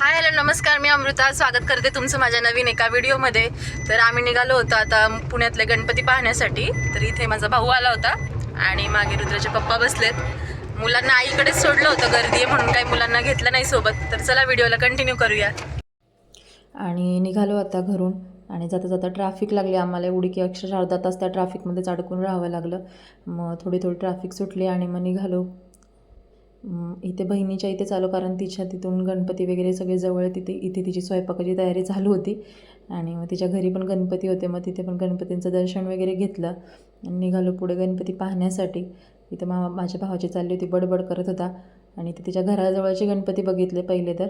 Hi hello नमस्कार मी अमृता. स्वागत करते तुमचं माझ्या नवीन एका व्हिडिओमध्ये. तर आम्ही निघालो होतो आता पुण्यातले गणपती पाहण्यासाठी. तर इथे माझा भाऊ आला होता आणि मागे रुद्राचे पप्पा बसलेत. मुलांना आईकडेच सोडलं होतं गर्दी आहे म्हणून काही मुलांना घेतलं नाही सोबत. तर चला व्हिडिओला कंटिन्यू करूया. आणि निघालो आता घरून आणि जाता जाता ट्रॅफिक लागले. आम्हाला एवढी की अक्षरशः अर्धा तास त्या ट्रॅफिकमध्येच अडकून राहावं लागलं. मग थोडी थोडी ट्रॅफिक सुटली आणि मग निघालो. इथे बहिणीच्या इथे चालू कारण तिच्या तिथून गणपती वगैरे सगळे जवळ तिथे इथे तिची स्वयंपाकाची तयारी चालू होती. आणि मग तिच्या घरी पण गणपती होते मग तिथे पण गणपतींचं दर्शन वगैरे घेतलं आणि निघालो पुढे गणपती पाहण्यासाठी. इथं मा माझ्या भावाची चालली होती बडबड करत होता. आणि ते तिच्या घराजवळचे गणपती बघितले पहिले तर.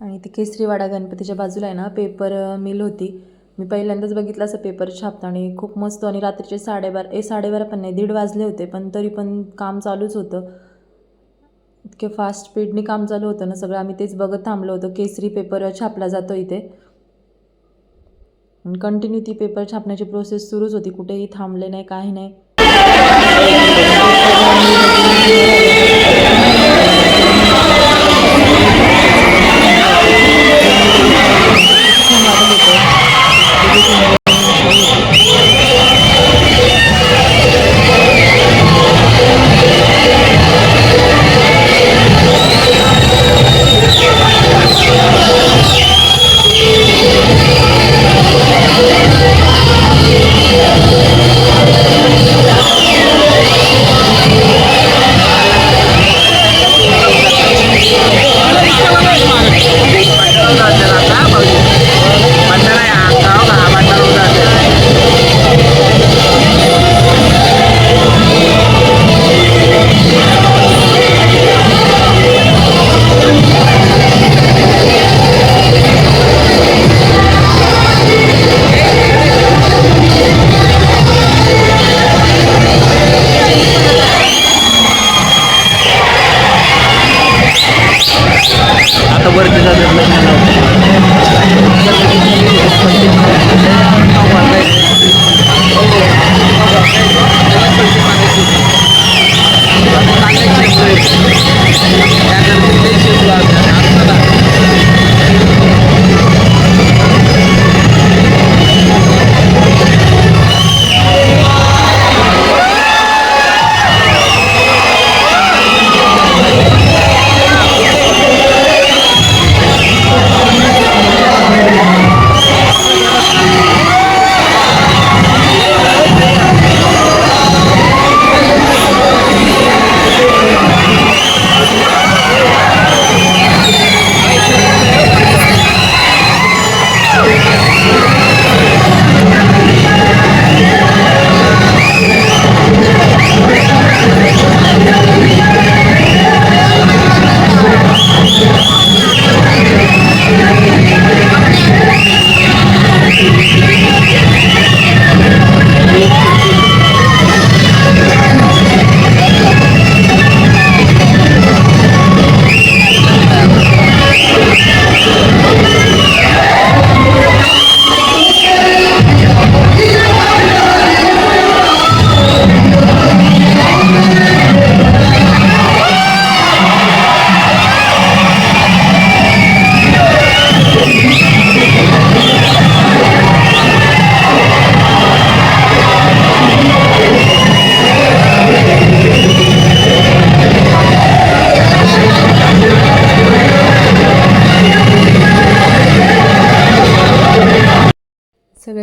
आणि ती केसरीवाडा गणपतीच्या बाजूला आहे ना पेपर मिल होती. मी पहिल्यांदाच बघितलं असं पेपर छापतं आणि खूप मस्त आणि रात्रीचे साडेबारा ए साडेबारा पण नाही दीड वाजले होते पण तरी पण काम चालूच होतं. इतके फास्ट स्पीडने काम चालू होतं ना सगळं आम्ही तेच बघत थांबलो होतो. केसरी पेपर छापला जातो इथे. कंटिन्यू ती पेपर छापण्याची प्रोसेस सुरूच होती. कुठेही थांबले नाही काही नाही.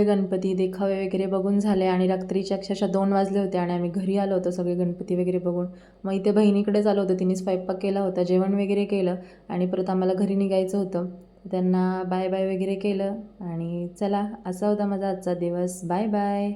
सगळे गणपती देखावे वगैरे बघून झाले आणि रात्रीचे अक्षरशः दोन वाजले होते आणि आम्ही घरी आलो होतो सगळे गणपती वगैरे बघून. मग इथे बहिणीकडेच आलो होतो तिने स्वयंपाक केला होता जेवण वगैरे केलं आणि परत आम्हाला घरी निघायचं होतं. त्यांना बाय बाय वगैरे केलं आणि चला असा होता माझा आजचा दिवस. Bye bye.